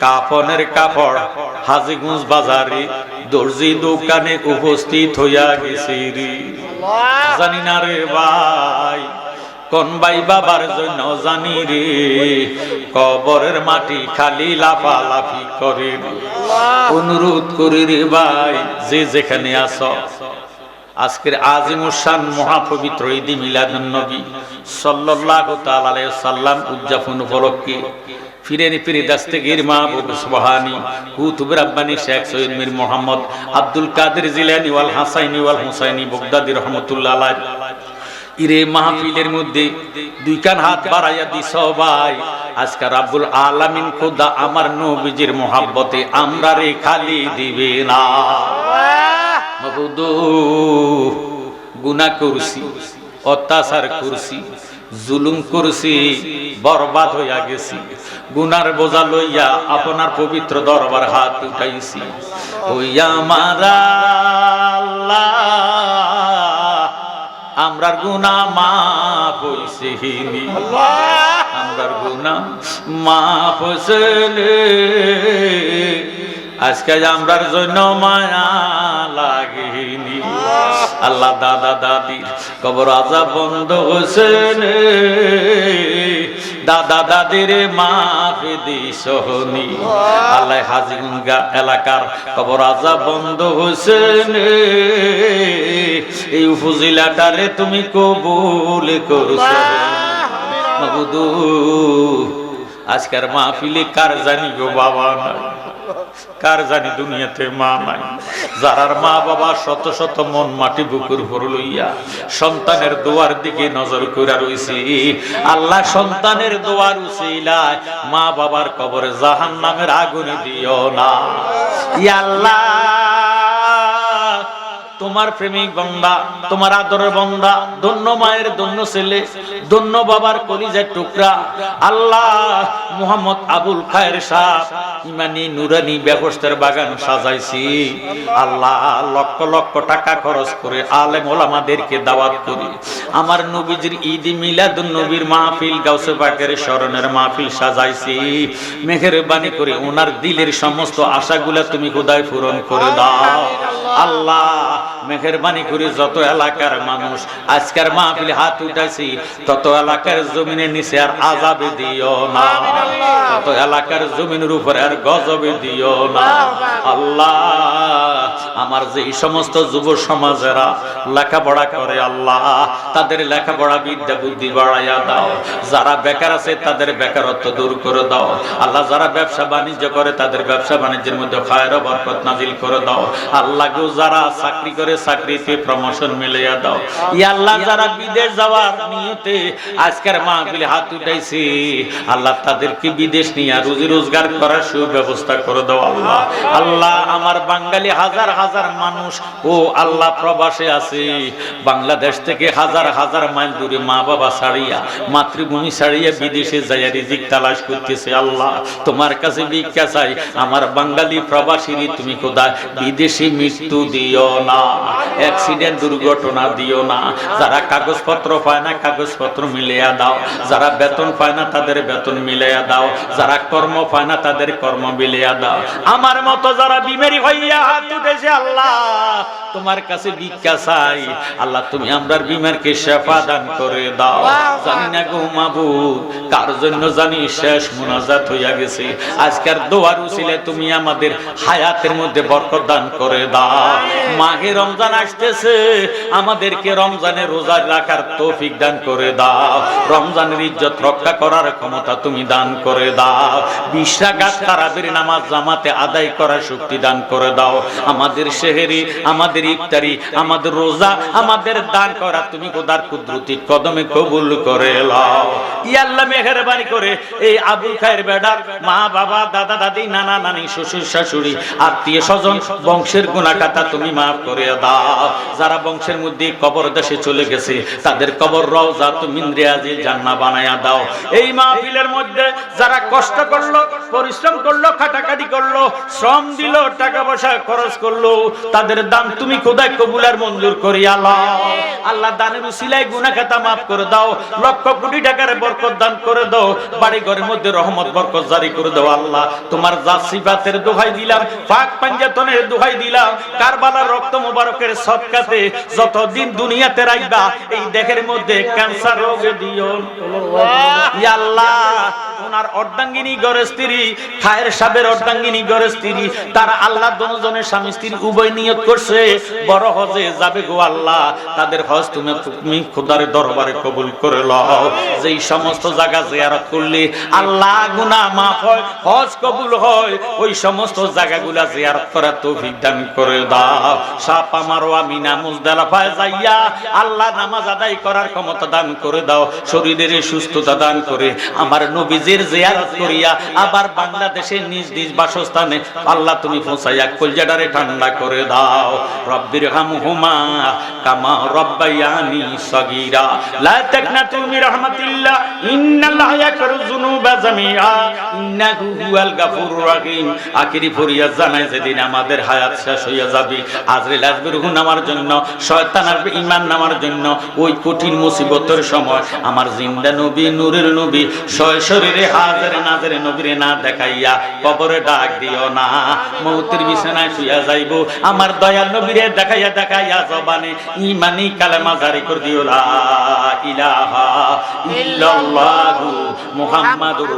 কাফনের কাপড় হাজিগঞ্জ বাজারে দর্জি দোকানে উপস্থিত হইয়া গেছে জানি না রে ভাই কোন ভাই বাবার জন্য জানি রে। কবরের মাটি খালি লাফালাফি করে। অনুরোধ করি রে ভাই যে যেখানে আছো আজকের আজিমুসান মহাপবিত্র ঈদি মিলাদুন নবী সাল্লাল্লাহু তাআলা আলাইহি সাল্লাম উদযাপন উপলক্ষে ফিরেনি ফিরে দাস্তেগীর মাহবুব সুবহানি কুতুব রাব্বানি শেখ সৈয়দ মীর মোহাম্মদ আব্দুল কাদের জিলানি ওয়াল হাসাইনি ওয়াল হুসাইনি বগদাদি রহমাতুল্লাহ আলাইহি। ইরে মাহফিলের মধ্যে দুই কান হাত বাড়াইয়া দিস ভাই আজকে রাব্বুল আলামিন খোদা আমার নবীজির মোহাব্বতে আমরা রে খালি দিবে না। গুনাহ করছি অত্যাচার করছি জুলুম করছি বরবাদ হইয়া গেছি। গুনার বোঝা লইয়া আপনার পবিত্র দরবার হাত উঠাইছি। হইয়া মারা আমরার গুনা মাফ হইছে আমরার গুনা হইছে আজকে আমরার জন্য মায়া লাগিনি। আল্লাহ দাদা দাদি কবর আজা বন্ধ হয়েছে দাদা দাদির মাফ দিসহনি। আল্লাহ হাজিগঙ্গা এলাকার কবর আজা বন্ধ হয়েছে এই উপজেলাটারে তুমি কবুল করছ। আজকের মাহফিলে কার জানি গো বাবা নাই। কার জানি দুনিয়াতে মা নাই? যারার মা বাবা শত শত মন মাটি বুকুর ভর লইয়া সন্তানের দোয়ার দিকে নজর করে রইছি। আল্লাহ সন্তানের দোয়ার উচিলায় মা বাবার কবরে জাহান নামের আগুনে দিও না। আল্লাহ তোমার প্রেমিক বন্দা, তোমার আদরের বন্দা, ধন্য মায়ের ধন্য ছেলে, ধন্য বাবার কলিজার টুকরা। আল্লাহ মুহাম্মদ আবুল খায়ের সাহ ইমানি, নুরানি ব্যবস্থার বাগান সাজাইছি। আল্লাহ লক্ষ লক্ষ টাকা খরচ করে আলেম ওলামাদেরকে দাওয়াত করি। আমার নবীজির ঈদ মিলাদুন নবীর মাহফিল গাউসে পাকের স্মরণের মাহফিল সাজাইছি। মেহেরবানি করে ওনার দিলের সমস্ত আশাগুলা তুমি খোদায় পূরণ করে দাও। আল্লাহ, মেহেরবানি করে যত এলাকার মানুষ। আজকের মাহফিলে হাত উঠাইছি, তত এলাকার জমিনের নিচে আর আজাবে দিও না। তত এলাকার জমিনের উপরে আর গজবে দিও না। আল্লাহ, আমার যে সমস্ত যুব সমাজেরা লেখাপড়া করে আল্লাহ, তাদের লেখাপড়া বিদ্যা বুদ্ধি বাড়াইয়া দাও। যারা বেকার আছে, তাদের বেকারত্ব দূর করে দাও। আল্লাহ, যারা ব্যবসা বাণিজ্য করে, তাদের ব্যবসা বাণিজ্যের মধ্যে খায়ের বরকত নাজিল করে দাও। আল্লাহ গো যারা চাকরি করে চাকরিতে প্রমোশন মিলাইয়া দাও। আল্লাহ যারা বিদেশ যাওয়ার নিয়তে আজকের মাহফিলে হাত উঠাইছে, আল্লাহ তাদেরকে বিদেশ নিয়ে রুজি রোজগার করার সুব্যবস্থা করে দাও আল্লাহ। আল্লাহ আমার বাঙালি হাজার হাজার মানুষ, ও আল্লাহ প্রবাসে আছে। বাংলাদেশ থেকে হাজার হাজার মাইল দূরে মা বাবা ছাড়িয়া, মাতৃভূমি ছাড়িয়া বিদেশে যাইয়া রিজিক তালাশ করতেছে আল্লাহ। তোমার কাছে ভিক্ষা চাই, আমার বাঙালি প্রবাসীরই তুমি কোথায় বিদেশি মৃত্যু দিও না। অ্যাক্সিডেন্ট দুর্ঘটনা দিও না। যারা কাগজপত্র পায় না, কাগজপত্র মিলিয়া দাও। যারা বেতন পায় না, তাদের বেতন মিলিয়া দাও। যারা কর্ম পায় না, তাদের কর্ম মিলিয়া দাও। আমার মতো যারা বিমারি হইয়া হাত উঠেছে, আল্লাহ তোমার কাছে ভিক্ষা চাই। আল্লাহ তুমি আমরার বিমারকে শেফা দান করে দাও। জানি না গো মাবুদ কার জন্য জানি শেষ মুনাজাত হইয়া গেছে। আজকের দোয়ার উসিলে তুমি আমাদের হায়াতের মধ্যে বরকত দান করে দাও। মাঘে রমজান আসতেছে আমাদেরকে রমজানে রোজা রাখার তৌফিক দান করে দাও। রমজানের ইজ্জত রক্ষা করার ক্ষমতা তুমি দান করে দাও। বিশ্বাঘাত তারাবির নামাজ জামাতে আদায় করার শক্তি দান করে দাও। আমাদের শেহেরি আমাদের ইফতারি, আমাদের রোজা, আমাদের দান করা, তুমি কোদার কুদরতি কদমে কবুল করে লাও। ইয়াল্লাহ মেহেরবানি করে এই আবুল খায়ের বেডার মা, বাবা, দাদা, দাদি, নানা, নানি, শ্বশুর, শাশুড়ি, আত্মীয় স্বজন, বংশের গুণাকাতা তুমি মাফ করে দাও। যারা বংশের মধ্যে কবর দেশে চলে গেছে, তাদের কবর রওজা তুমি রিয়াজিল জান্নাহ বানাইয়া দাও। এই মাহফিলের মধ্যে যারা কষ্ট করল, পরিশ্রম করল, খাটাখাটি করল, শ্রম দিল, টাকা পয়সা খরচ করল, তাদের দান তুমি খোদায় কবুলার মঞ্জুর করিয়া লও আল্লাহ দানের উসিলায় গুনাহ খাতা মাফ করে দাও লক্ষ কোটি টাকার বরকত দান করে দাও বাড়ি ঘরের মধ্যে রহমত বরকত জারি করে দাও আল্লাহ। তোমার জাত সিফাতের দোহাই দিলাম পাক পাঞ্জাতনের দোহাই দিলাম কারবালার রক্ত মোবারকের সদকাতে যতদিন দুনিয়াতে রাখবা এই দেহের মধ্যে ক্যান্সার রোগে দিও। আল্লাহ। ওনার অর্ধাঙ্গিনী গড়ের স্ত্রী খায়ের অর্ধাঙ্গিনী গড়ের স্ত্রী, তারা আল্লাহ দনজনের স্বামী স্ত্রী উভয় করছে। বড় হজে যাবে গো আল্লাহ, তাদের হজ তুমি তুমি দরবারে কবুল করে লও। যেই সমস্ত জায়গা জিয়ারত করলে, আল্লাহ গুনাহ মাফ হয়, হজ কবুল হয়, ওই সমস্ত জায়গাগুলা জিয়ারত করে দাও। সাপ আমার আমিনা মুজদালাফায় যাইয়া আল্লাহ নামাজ আদায় করার ক্ষমতা দান করে দাও, শরীরের সুস্থতা দান করে। আমার নবীজির জিয়ারত করিয়া আবার বাংলাদেশের নিজ নিজ বাসস্থানে, আল্লাহ তুমি পৌঁছাইয়া কলজাডারে ঠান্ডা করে দাও। রব্বির হামহুমা কামা রব্বায়ানি সগীরা। লা তাকনাতু মির রাহমাতিল্লাহ, ইন্নাল্লাহ ইয়াগফিরু যুনুবা জামিআ। ইন্নাহু হুয়াল গাফুরুর রহিম। আখিরি ফরিয়াদ জানায়, যেদিন আমাদের হায়াত শেষ হইয়া যাবে আজরাইল আসবে রুহ নামার জন্য, শয়তান আসবে ঈমান নামার জন্য, ওই কঠিন মুসিবতের সময় আমার জিন্দা নবী, নূরের নবী শয় শরীরে হাজারে নাজারে নবীরে না দেখাইয়া কবরে ডাক দিও না। মৌতির বিছানায় শুয়া যাইব। আমার দয়াল নবীরে দেখাইয়া দেখাইয়া জবানে ইমানি কালেমা জারি করে দিও। লা ইলাহা ইল্লাল্লাহু মুহাম্মাদুর